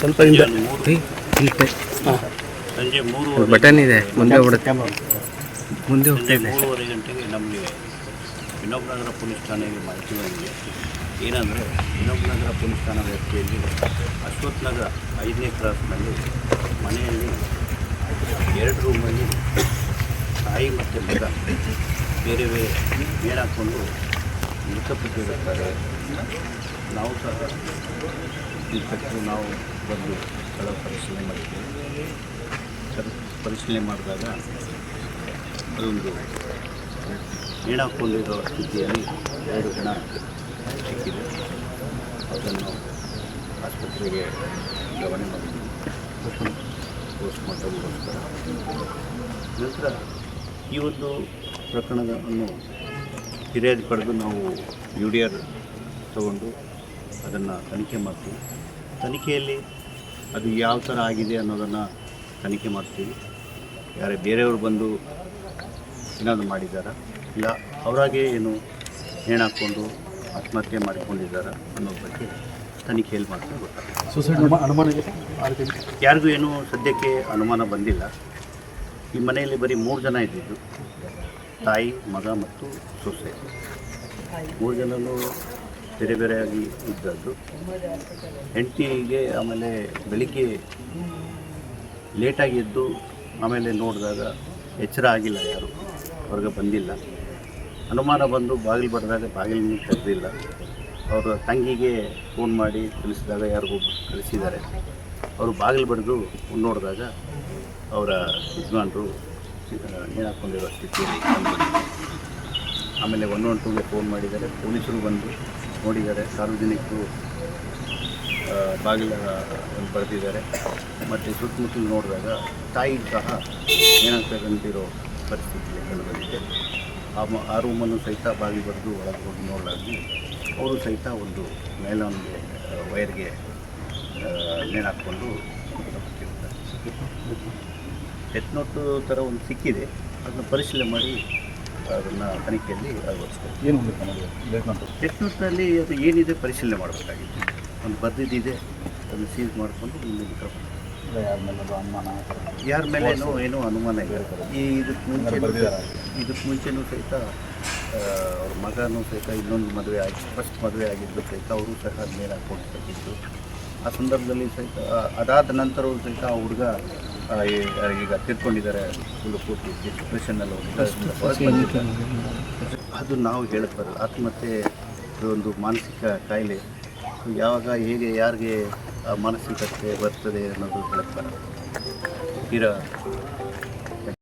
ಸ್ವಲ್ಪ ಹಿಂದೆ. ಸಂಜೆ ಮೂರು ಬಟನ್ ಇದೆ ಮುಂದೆ ಬಿಡುತ್ತೆ ಮುಂದೆ ಮೂರುವರೆ ಗಂಟೆಗೆ ನಮಗೆ ವಿನೋಬನಗರ ಪೊಲೀಸ್ ಠಾಣೆಗೆ ಮಾಹಿತಿ ಬಂದಿದೆ. ಏನಂದರೆ ವಿನೋಬನಗರ ಪೊಲೀಸ್ ಠಾಣಾ ವ್ಯಾಪ್ತಿಯಲ್ಲಿ ಅಶ್ವಥ್ ನಗರ ಐದನೇ ಕ್ರಾಸ್ನಲ್ಲಿ ಮನೆಯಲ್ಲಿ ಎರಡು ರೂಮಲ್ಲಿ ತಾಯಿ ಮತ್ತು ಮಗ ಬೇರೆ ಬೇರೆ ಮೇಲಾಕೊಂಡು ಮೃತಪಟ್ಟಿರುತ್ತಾರೆ. ನಾವು ಸಹ ಇನ್ಸ್ಪೆಕ್ಟ್ರು ನಾವು ಬಂದು ಸ್ಥಳ ಪರಿಶೀಲನೆ ಮಾಡಿದ್ದೇವೆ ಪರಿಶೀಲನೆ ಮಾಡಿದಾಗ ಅದೊಂದು ನೇಣಾಕೊಂಡಿರೋ ಸ್ಥಿತಿಯಲ್ಲಿ ಎರಡು ಜನ ಸಿಕ್ಕಿದೆ ಅದನ್ನು ಆಸ್ಪತ್ರೆಗೆ ಗಮನ ಮಾಡಿ ಪೋಸ್ಟ್ಮಾರ್ಟಮ್ಗೋಸ್ಕರ ನಂತರ ಈ ಒಂದು ಪ್ರಕರಣವನ್ನು ಫಿರ್ಯಾದಿ ಪಡೆದು ನಾವು ಯು ಡಿ ಆರ್ ತಗೊಂಡು ಅದನ್ನು ತನಿಖೆ ಮಾಡ್ತೀವಿ. ತನಿಖೆಯಲ್ಲಿ ಅದು ಯಾವ ಥರ ಆಗಿದೆ ಅನ್ನೋದನ್ನು ತನಿಖೆ ಮಾಡ್ತೀವಿ. ಯಾರೇ ಬೇರೆಯವರು ಬಂದು ಏನಾದರೂ ಮಾಡಿದ್ದಾರಾ? ಇಲ್ಲ ಅವರಾಗೇ ಏನು ನೇಣಾಕ್ಕೊಂಡು ಆತ್ಮಹತ್ಯೆ ಮಾಡಿಕೊಂಡಿದ್ದಾರಾ ಅನ್ನೋ ಬಗ್ಗೆ ತನಿಖೆಯಲ್ಲಿ ಮಾಡ್ತೀವಿ ಗೊತ್ತಾಗುತ್ತೆ. ಸುಸೈಡ್ ಅನುಮಾನ. ಯಾರಿಗೂ ಏನೂ ಸದ್ಯಕ್ಕೆ ಅನುಮಾನ ಬಂದಿಲ್ಲ. ಈ ಮನೆಯಲ್ಲಿ ಬರೀ ಮೂರು ಜನ ಇದ್ದಿದ್ದು. ತಾಯಿ ಮಗ ಮತ್ತು ಸೊಸೆ. ಮೂರು ಜನನು ಬೇರೆ ಬೇರೆಯಾಗಿ ಇದ್ದದ್ದು ಹೆಂಡತಿಗೆ ಆಮೇಲೆ ಬೆಳಿಗ್ಗೆ ಲೇಟಾಗಿ ಎದ್ದು ಆಮೇಲೆ ನೋಡಿದಾಗ ಎಚ್ಚರ ಆಗಿಲ್ಲ ಯಾರು. ಹೊರಗೆ ಬಂದಿಲ್ಲ. ಅನುಮಾನ ಬಂದು ಬಾಗಿಲು ಬರೆದಾಗ ಬಾಗಿಲನ್ನು ತೆಗೆದಿಲ್ಲ. ಅವರ ತಂಗಿಗೆ ಫೋನ್ ಮಾಡಿ ತಿಳಿಸಿದಾಗ ಯಾರಿಗೂ ಕಳಿಸಿದ್ದಾರೆ. ಅವರು ಬಾಗಿಲು ಬಡಿದು ನೋಡಿದಾಗ ಅವರ ಯಜಮಾನರು ನೇಣಾಕೊಂಡಿರೋ ಸ್ಥಿತಿಯಲ್ಲಿ ಕಂಡುಬಂದಿದೆ. ಆಮೇಲೆ ಒನ್ ಒನ್ ಟೂಗೆ ಫೋನ್ ಮಾಡಿದ್ದಾರೆ. ಪೊಲೀಸರು ಬಂದು ನೋಡಿದ್ದಾರೆ. ಸಾರ್ವಜನಿಕರು ಬಾಗಿಲ ಬರೆದಿದ್ದಾರೆ. ಮತ್ತು ಸುತ್ತಮುತ್ತಲು ನೋಡಿದಾಗ ತಾಯಿ ಸಹ ಏನಾಗ್ತಕ್ಕಂತಿರೋ ಪರಿಸ್ಥಿತಿ ಕಂಡುಬಂದಿದೆ ಆ ಆ ರೂಮನ್ನು ಸಹಿತ ಬಾಗಿಲು ಬರೆದು ಒಳಗೆ ಹೋಗಿ ನೋಡಲಾಗಿ ಅವರು ಸಹಿತ ಒಂದು ಮೇಲೊಂದು ವೈರ್ಗೆ ನೇಣಾಕ್ಕೊಂಡು ಹಾಕ್ಕೊಂಡು ಡೆತ್ ನೋಟು ಥರ ಒಂದು ಸಿಕ್ಕಿದೆ. ಅದನ್ನು ಪರಿಶೀಲನೆ ಮಾಡಿ ಅದನ್ನು ತನಿಖೆಯಲ್ಲಿ ಅಳವಡಿಸ್ಬೇಕು. ಏನು ಒಂದು ನಮಗೆ ಬೇಕು ಅಂತ ಡೆತ್ ಅದು ಏನಿದೆ ಪರಿಶೀಲನೆ ಮಾಡಬೇಕಾಗಿತ್ತು? ಒಂದು ಬರೆದಿದ್ದಿದೆ ಅದನ್ನು ಸೀಸ್ ಮಾಡಿಕೊಂಡು ಮುಂದಿನ ಕ್ರಮ ಯಾರ ಮೇಲೇನೋ ಏನೋ ಅನುಮಾನ ಇದೆ. ಈ ಇದಕ್ಕೆ ಮುಂಚೆ. ಇದಕ್ಕೆ ಮುಂಚೆನೂ ಸಹಿತ ಅವ್ರ ಮಗನೂ ಸಹಿತ ಇನ್ನೊಂದು ಮದುವೆ ಆಗಿ ಫಸ್ಟ್ ಮದುವೆ ಆಗಿದ್ದು ಸಹಿತ ಅವರು ಸಹ ಮೇಲೆ ಹಾಕೊಂಡು ಆ ಸಂದರ್ಭದಲ್ಲಿ ಸಹಿತ ಅದಾದ ನಂತರವೂ ಸಹಿತ ಆ ಹುಡುಗ ಈಗ ತಿರ್ಕೊಂಡಿದ್ದಾರೆ ಫುಲ್ ಪೂರ್ತಿ ಡಿಪ್ರೆಷನ್ನಲ್ಲಿ ಹೋಗಿದ್ದಾರೆ ಅದು ನಾವು ಹೇಳಕ್ಕೆ ಬರಲ್ಲ. ಆತ್ಮಹತ್ಯೆ ಇದು ಒಂದು ಮಾನಸಿಕ ಕಾಯಿಲೆ. ಯಾವಾಗ ಹೇಗೆ ಯಾರಿಗೆ ಆ ಮಾನಸಿಕತೆ ಬರ್ತದೆ ಅನ್ನೋದು ಹೇಳಕ್ಕೆ ಬರಲ್ಲ. ತೀರಾ